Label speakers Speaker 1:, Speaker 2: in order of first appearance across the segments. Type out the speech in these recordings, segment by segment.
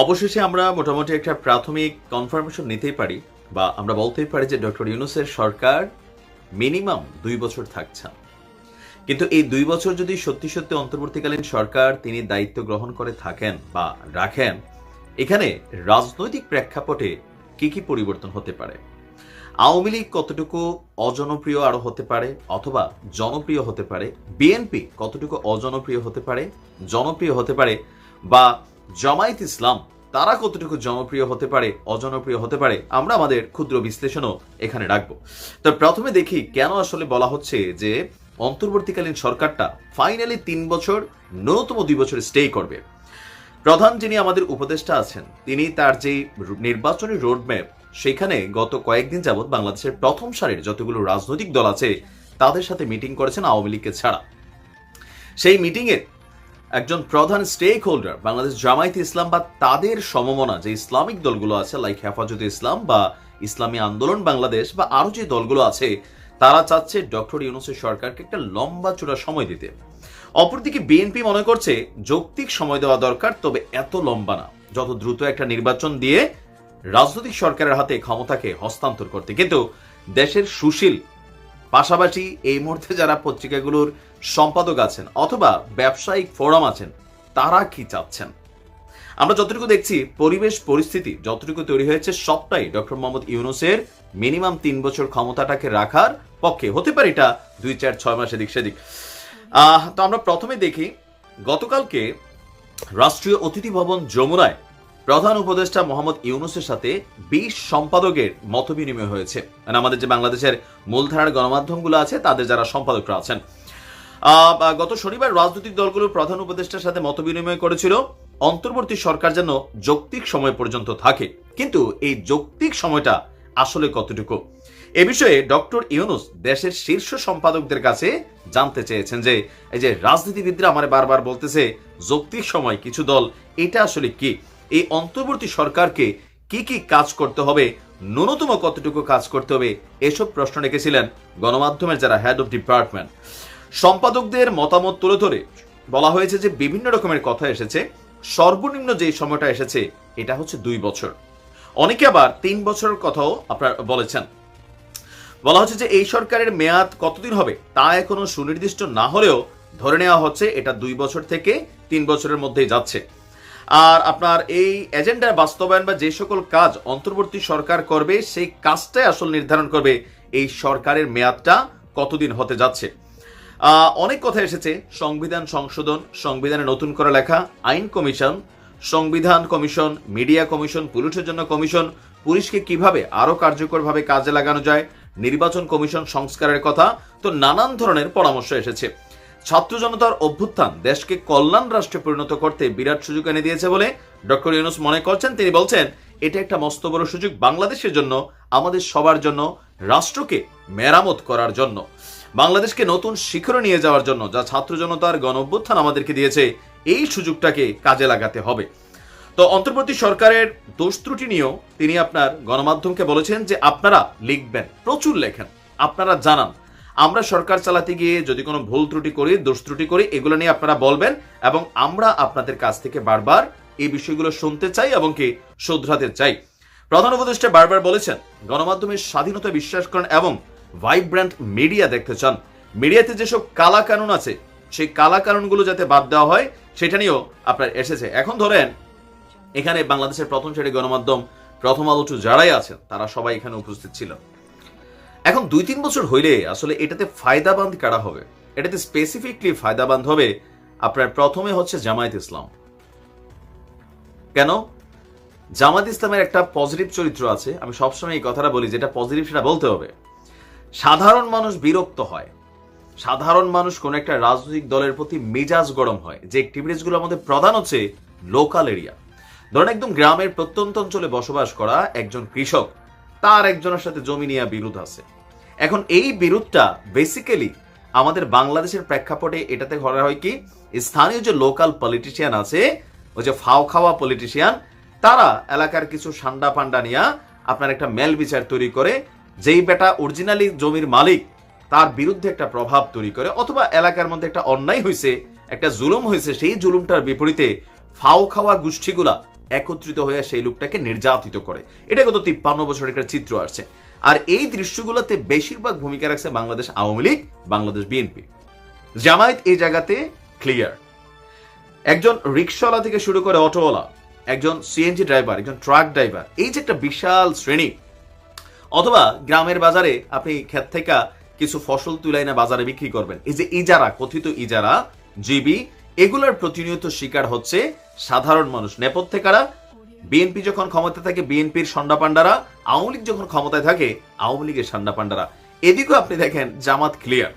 Speaker 1: অবশেষে আমরা মোটামুটি একটা প্রাথমিক কনফার্মেশন নিতেই পারি বা আমরা বলতেই পারি যে ডক্টর ইউনুসের সরকার মিনিমাম দুই বছর থাকছেন কিন্তু এই দুই বছর যদি সত্যি সত্যি অন্তর্বর্তীকালীন সরকার তিনি দায়িত্ব গ্রহণ করে থাকেন বা রাখেন, এখানে রাজনৈতিক প্রেক্ষাপটে কি কি পরিবর্তন হতে পারে? আওয়ামী লীগ কতটুকু অজনপ্রিয় আরও হতে পারে অথবা জনপ্রিয় হতে পারে? বিএনপি কতটুকু অজনপ্রিয় হতে পারে, জনপ্রিয় হতে পারে বা জামায়াত ইসলাম, তারা কতটুকু জনপ্রিয় হতে পারে, অজনপ্রিয় হতে পারে, আমরা আমাদের ক্ষুদ্র বিশ্লেষণও এখানে রাখব। তো প্রথমে দেখি কেন আসলে বলা হচ্ছে যে অন্তর্বর্তীকালীন সরকারটা ফাইনালি তিন বছর ন্যূনতম দুই বছর স্টে করবে। প্রধান যিনি আমাদের উপদেষ্টা আছেন, তিনি তার যে নির্বাচনী রোডম্যাপ সেখানে গত কয়েকদিন যাবৎ বাংলাদেশের প্রথম সারির যতগুলো রাজনৈতিক দল আছে, তাদের সাথে মিটিং করেছেন আওয়ামী লীগকে ছাড়া। সেই মিটিংয়ে একজন প্রধান স্টেক হোল্ডার বাংলাদেশ জামায়াত ইসলাম বা তাদের সমমনা, যে ইসলামিক দলগুলো আছে লাইক হেফাজতে ইসলাম বা ইসলামী আন্দোলন বাংলাদেশ বা আরও যে দলগুলো আছে, তারা চাচ্ছে ডক্টর ইউনুসের সরকারকে একটা লম্বা চূড়া সময় দিতে। অপরদিকে বিএনপি মনে করছে যৌক্তিক সময় দেওয়া দরকার, তবে এত লম্বা না। যত দ্রুত একটা নির্বাচন দিয়ে রাজনৈতিক সরকারের হাতে ক্ষমতাকে হস্তান্তর করতে। কিন্তু দেশের সুশীল পাশাপাশি এই মুহূর্তে যারা পত্রিকাগুলোর সম্পাদক আছেন অথবা ব্যবসায়িক ফোরাম আছেন, তারা কি চাচ্ছেন? আমরা যতটুকু দেখছি, পরিবেশ পরিস্থিতি যতটুকু তৈরি হয়েছে, সবটাই ডক্টর মোহাম্মদ ইউনুসের মিনিমাম তিন বছর ক্ষমতাটাকে রাখার পক্ষে। হতে পারে এটা দুই, চার, ছয় মাস এদিক সেদিক। তো আমরা প্রথমে দেখি, গতকালকে রাষ্ট্রীয় অতিথি ভবন যমুনায় প্রধান উপদেষ্টা মোহাম্মদ ইউনুসের সাথে বিশ সম্পাদকের মত বিনিময় হয়েছে। মানে আমাদের যে বাংলাদেশের মূলধারার গণমাধ্যমগুলো আছে, তাদের যারা সম্পাদকরা আছেন। গত শনিবার রাজনৈতিক দলগুলোর প্রধান উপদেষ্টার সাথে মত বিনিময় করেছিল, অন্তর্বর্তী সরকার যেন যৌক্তিক সময় পর্যন্ত থাকে। কিন্তু এই যৌক্তিক সময়টা আসলে কতটুকু? এ বিষয়ে ডক্টর ইউনুস দেশের শীর্ষ সম্পাদকদের কাছে জানতে চেয়েছেন যে, এই যে রাজনীতিবিদরা আমার বারবার বলতেছে, যৌক্তিক সময়, কিছু দল, এটা আসলে কি? এই অন্তর্বর্তী সরকারকে কি কি কাজ করতে হবে, ন্যূনতম কতটুকু কাজ করতে হবে, এসব প্রশ্ন রেখেছিলেন গণমাধ্যমের যারা হেড অফ ডিপার্টমেন্ট সম্পাদকদের মতামত তুলে ধরে বলা হয়েছে যে বিভিন্ন রকমের কথা এসেছে, সর্বনিম্ন যে সময়টা এসেছে, এটা হচ্ছে দুই বছর। অনেকে আবার তিন বছরের কথাও আপনার বলেছেন। বলা হচ্ছে যে এই সরকারের মেয়াদ কতদিন হবে, তা এখনও সুনির্দিষ্ট না হলেও ধরে নেওয়া হচ্ছে এটা দুই বছর থেকে তিন বছরের মধ্যেই যাচ্ছে। আর আপনার এই এজেন্ডার বাস্তবায়ন বা যে সকল কাজ অন্তর্বর্তী সরকার করবে, সেই কাজটাই আসল নির্ধারণ করবে এই সরকারের মেয়াদটা কতদিন হতে যাচ্ছে। অনেক কথা এসেছে। সংবিধান সংশোধন, সংবিধানে নতুন করে লেখা, আইন কমিশন, সংবিধান কমিশন, মিডিয়া কমিশন, পুলিশের জন্য কমিশন, পুলিশকে কীভাবে আরও কার্যকরভাবে কাজে লাগানো যায়, নির্বাচন কমিশন সংস্কারের কথা, তো নানান ধরনের পরামর্শ এসেছে। ছাত্র জনতার অভ্যুত্থান দেশকে কল্যাণ রাষ্ট্রে পরিণত করতে বিরাট সুযোগ এনে দিয়েছে বলে ডক্টর ইউনুস মনে করছেন। তিনি বলছেন, এটা একটা মস্ত বড় সুযোগ বাংলাদেশের জন্য, আমাদের সবার জন্য, রাষ্ট্রকে মেরামত করার জন্য। বাংলাদেশকে নতুন শিখরে নিয়ে যাওয়ার জন্য যা ছাত্র জনতার গণ অভ্যুত্থান আমাদেরকে দিয়েছে, এই সুযোগটাকে কাজে লাগাতে হবে। তো অন্তর্বর্তী সরকারের দোষ ত্রুটি নিয়েও তিনি আপনার গণমাধ্যমকে বলেছেন যে আপনারা লিখবেন, প্রচুর লেখেন, আপনারা জানান। আমরা সরকার চালাতে গিয়ে যদি কোনো ভুল ত্রুটি করি, দোষ ত্রুটি করি, এগুলো নিয়ে আপনারা বলবেন এবং আমরা আপনাদের কাছ থেকে বারবার এই বিষয়গুলো শুনতে চাই এবং কি শুধরাতে চাই। প্রধান উপদেষ্টা বারবার বলেছেন গণমাধ্যমের স্বাধীনতা বিশ্বাস করেন এবং ভাইব্র্যান্ট মিডিয়া দেখতে চান। মিডিয়াতে যেসব কালা কানুন আছে, সেই কালা কানুনগুলো যাতে বাদ দেওয়া হয়, সেটা নিয়েও আপনার এসেছে। এখন ধরেন, এখানে বাংলাদেশের প্রথম সারি গণমাধ্যম প্রথম আলোচু যারাই আছেন, তারা সবাই এখানে উপস্থিত ছিল। এখন দুই তিন বছর হইলে আসলে এটাতে ফায়দাবান্ধ কারা হবে? এটাতে স্পেসিফিকলি ফায়দাবান্ধ হবে আপনার প্রথমে হচ্ছে জামায়াত ইসলাম। কেন? জামাত ইসলামের একটা পজিটিভ চরিত্র আছে, আমি সবসময় এই কথাটা বলি, যেটা পজিটিভ সেটা বলতে হবে। সাধারণ মানুষ বিরক্ত হয়। সাধারণ মানুষ কোন একটা রাজনৈতিক দলের প্রতি মেজাজ গরম হয়। যে অ্যাক্টিভিটিসগুলো আমাদের প্রধান হচ্ছে লোকাল এরিয়া ধরেন একদম গ্রামের প্রত্যন্ত অঞ্চলে বসবাস করা একজন কৃষক তার একজনের সাথে জমি নিয়ে বিরোধ আছে। এখন এই বিরোধটা বেসিক্যালি আমাদের বাংলাদেশের প্রেক্ষাপটে এটাতে করা হয় কি, স্থানীয় যে লোকাল পলিটিশিয়ান আছে ওই যে ফাও খাওয়া পলিটিশিয়ান তারা এলাকার কিছু সান্ডা পান্ডা নিয়ে আপনার একটা মেল বিচার তৈরি করে, যেই বেটা অরিজিনালি জমির মালিক, তার বিরুদ্ধে একটা প্রভাব তৈরি করে, অথবা এলাকার মধ্যে একটা অন্যায় হয়েছে একটা জুলুম হয়েছে সেই জুলুমটার বিপরীতে ফাও খাওয়া গোষ্ঠীগুলা একত্রিত হয়ে সেই লোকটাকে নির্যাতিত করে। এটা গত তিপ্পান্ন বছরের একটা চিত্র আসছে। আর এই দৃশ্যগুলোতে বেশিরভাগ ভূমিকা রাখছে বাংলাদেশ আওয়ামী লীগ, বাংলাদেশ বিএনপি। জামায়াত এই জায়গাতে ক্লিয়ার একজন রিক্সাওয়ালা থেকে শুরু করে অটোওয়ালা, একজন সিএনজি ড্রাইভার একজন ট্রাক ড্রাইভার এই যে একটা বিশাল শ্রেণি। অথবা গ্রামের বাজারে আপনি ক্ষেত থেকে কিছু ফসল তুলাই না বাজারে বিক্রি করবেন। এই যে ইজারা, কথিত ইজারা, জিবি এগুলোর প্রতিনিয়ত শিকার হচ্ছে সাধারণ মানুষ। নেপথ্যে কারা? বিএনপি যখন ক্ষমতায় থাকে, বিএনপির সন্ডা পান্ডারা আওয়ামী লীগ যখন ক্ষমতায় থাকে, আওয়ামী লীগের সান্ডা পান্ডারা এদিকেও আপনি দেখেন জামাত ক্লিয়ার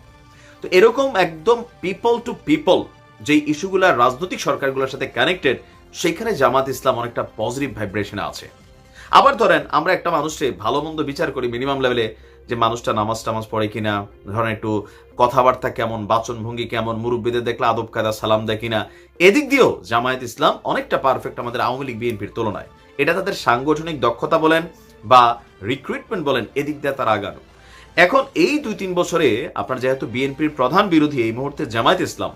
Speaker 1: তো এরকম একদম পিপল টু পিপল যে ইস্যুগুলো রাজনৈতিক সরকারগুলোর সাথে কানেক্টেড সেখানে জামাত ইসলাম অনেকটা পজিটিভ ভাইব্রেশনে আছে। আবার ধরেন, আমরা একটা মানুষকে ভালো মন্দ বিচার করি মিনিমাম লেভেলে যে মানুষটা নামাজ টামাজ পড়ে কিনা, ধরেন একটু কথাবার্তা কেমন বাচন ভঙ্গি কেমন, মুরব্বীদের দেখলে আদব কায়দা সালাম দেয় কিনা, এদিক দিয়েও জামায়াত ইসলাম অনেকটা পারফেক্ট আমাদের আওয়ামী লীগ বিএনপির তুলনায়। এটা তাদের সাংগঠনিক দক্ষতা বলেন বা রিক্রুটমেন্ট বলেন, এদিক দিয়ে তারা আগানো। এখন এই দুই তিন বছরে আপনার যেহেতু বিএনপির প্রধান বিরোধী এই মুহূর্তে জামায়াত ইসলাম,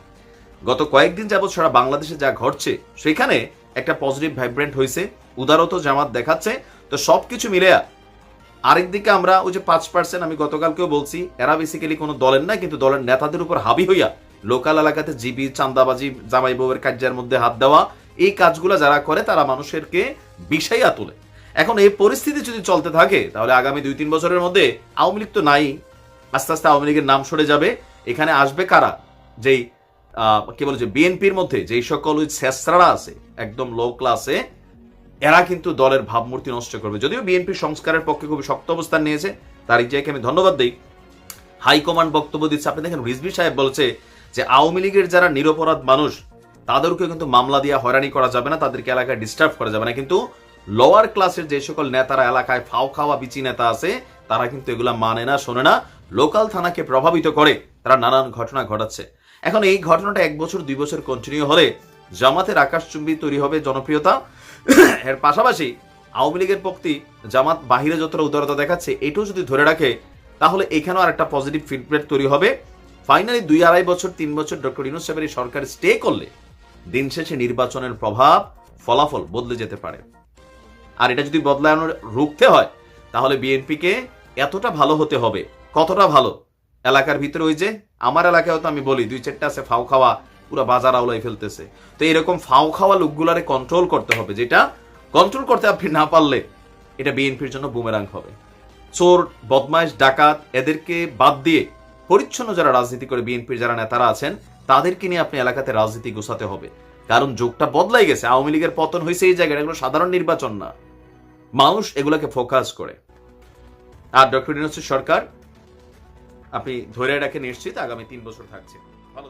Speaker 1: গত কয়েকদিন যাবৎ সারা বাংলাদেশে যা ঘটছে, সেখানে একটা পজিটিভ ভাইব্রেন্ট হয়েছে উদারত জামাত দেখাচ্ছে, তো সবকিছু মিলে আরেকদিকে আমরা ওই যে পাঁচ পার্সেন্ট আমি গতকালকেও বলছি, এরা বেসিক্যালি কোনো দলের না, কিন্তু দলের নেতাদের উপর হাবি হইয়া লোকাল এলাকাতে জিবি চান্দাবাজি জামাই বউয়ের কার্যের মধ্যে হাত দেওয়া, এই কাজগুলো যারা করে তারা মানুষেরকে বিষাইয়া তোলে। এখন এই পরিস্থিতি যদি চলতে থাকে, তাহলে আগামী দুই তিন বছরের মধ্যে আওয়ামী লীগ তো নাই, আস্তে আস্তে আওয়ামী লীগের নাম সরে যাবে। এখানে আসবে কারা? যেই কি বলে যে বিএনপির মধ্যে যেই সকল ওই শেষরারা আছে, একদম লো ক্লাসে এরা কিন্তু দলের ভাবমূর্তি নষ্ট করবে। যদিও বিএনপি সংস্কারের পক্ষে খুবই শক্ত অবস্থান নিয়েছে তার ইজাকে আমি ধন্যবাদ দিই। হাইকমান্ড বক্তব্য দিচ্ছে, আপনি দেখেন রিজভি সাহেব বলছে যে, আওয়ামী লীগের যারা নিরপরাধ মানুষ তাদেরকে কিন্তু মামলা দিয়ে হয়রানি করা যাবে না, তাদেরকে এলাকায় ডিস্টার্ব করা যাবে না। কিন্তু লোয়ার ক্লাসের যে সকল নেতারা এলাকায় ফাও খাওয়া বিচি নেতা আছে, তারা কিন্তু এগুলা মানে না, শোনে না। লোকাল থানাকে প্রভাবিত করে তারা নানান ঘটনা ঘটাচ্ছে। এখন এই ঘটনাটা এক বছর, দুই বছর কন্টিনিউ হলে জামাতের আকাশচুম্বী তৈরি হবে জনপ্রিয়তা। এর পাশাপাশি আওয়ামী লীগের পক্ষে জামাত বাহিরে যতটা উদারতা দেখাচ্ছে, এটাও যদি ধরে রাখে, তাহলে এখানেও আর একটা পজিটিভ ফিডব্যাক তৈরি হবে। ফাইনালি দুই আড়াই বছর, তিন বছর ডক্টর ইউনুস সাহেবের এই সরকার স্টে করলে দিন শেষে নির্বাচনের প্রভাব ফলাফল বদলে যেতে পারে। আর এটা যদি বদলানো রুখতে হয়, তাহলে বিএনপিকে এতটা ভালো হতে হবে, কতটা ভালো? এলাকার ভিতরে ওই যে, আমার এলাকায় তো আমি বলি, দুই চারটা আছে, ফাউ খাওয়া পুরো বাজার আওলাই ফেলতেছে। তো এরকম ফাও খাওয়া লোকগুলারে কন্ট্রোল করতে হবে, যেটা কন্ট্রোল করতে আপনি না পারলে এটা বিএনপির জন্য বুমেরাং হবে। চোর, বদমাইশ, ডাকাত, এদেরকে বাদ দিয়ে পরিচ্ছন্ন যারা রাজনীতি করে বিএনপির যারা নেতারা আছেন, তাদেরকে নিয়ে আপনি এলাকাতে রাজনীতি গোছাতে হবে। কারণ যুগটা বদলাই গেছে, আওয়ামী লীগের পতন হয়েছে এই জায়গাটা এগুলো সাধারণ নির্বাচন না। মানুষ এগুলাকে ফোকাস করে। আর ডক্টর সরকার, আপনি ধরে রাখে নিশ্চিত আগামী তিন বছর থাকছে। ভালো